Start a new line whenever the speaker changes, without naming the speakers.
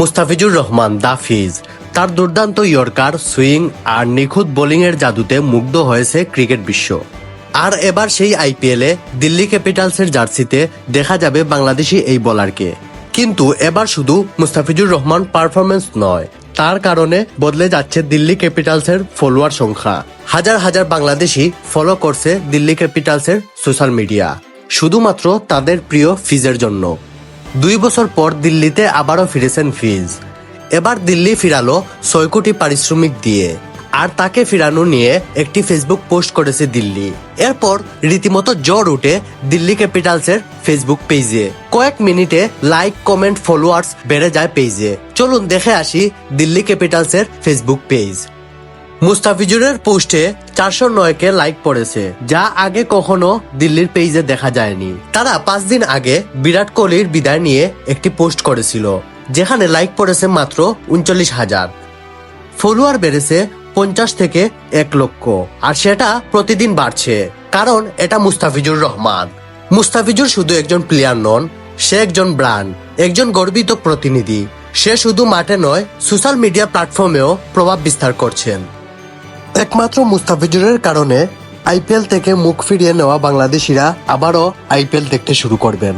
মুস্তাফিজুর রহমান দাফিজ। তার দুর্দান্ত yorker, swing আর নিখুঁত বোলিংয়ের জাদুতে মুগ্ধ হয়েছে ক্রিকেট বিশ্ব। আর এবার সেই আইপিএলে দিল্লি ক্যাপিটালসের জার্সিতে দেখা যাবে বাংলাদেশি এই বোলারকে। কিন্তু এবার শুধু মুস্তাফিজুর রহমান পারফরমেন্স নয়, তার কারণে বদলে যাচ্ছে দিল্লি ক্যাপিটালসের ফলোয়ার সংখ্যা। হাজার হাজার বাংলাদেশি ফলো করছে দিল্লি ক্যাপিটালসের সোশ্যাল মিডিয়া, শুধুমাত্র তাদের প্রিয় ফিজের জন্য। দুই বছর পর দিল্লিতে আবারও ফিরেছেন ফিজ। এবার দিল্লি ফিরালো ছয় কোটি পারিশ্রমিক দিয়ে। আর তাকে ফিরানো নিয়ে একটি ফেসবুক পোস্ট করেছে দিল্লি। এরপর রীতিমতো জ্বর উঠে দিল্লি ক্যাপিটালসের ফেসবুক পেজে। কয়েক মিনিটে লাইক, কমেন্ট, ফলোয়ার্স বেড়ে যায় পেজে। চলুন দেখে আসি দিল্লি ক্যাপিটালসের ফেসবুক পেজ। মুস্তাফিজুরের পোস্টে চারশো নয়কে লাইক পড়েছে, যা আগে কখনো দিল্লির পেজে দেখা যায়নি। তারা পাঁচ দিন আগে বিরাট কোহলির বিদায় নিয়ে একটি পোস্ট করেছিল, যেখানে লাইক পড়েছে মাত্র উনচল্লিশ হাজার। ফলোয়ার বেড়েছে পঞ্চাশ থেকে এক লক্ষ, আর সেটা প্রতিদিন বাড়ছে, কারণ এটা মুস্তাফিজুর রহমান। মুস্তাফিজুর শুধু একজন প্লেয়ার নন, সে একজন ব্র্যান্ড একজন গর্বিত প্রতিনিধি। সে শুধু মাঠে নয় সোশ্যাল মিডিয়া প্ল্যাটফর্মেও প্রভাব বিস্তার করছেন। একমাত্র মুস্তাফিজুরের কারণে আইপিএল থেকে মুখ ফিরিয়ে নেওয়া বাংলাদেশিরা আবারও আইপিএল দেখতে শুরু করবেন।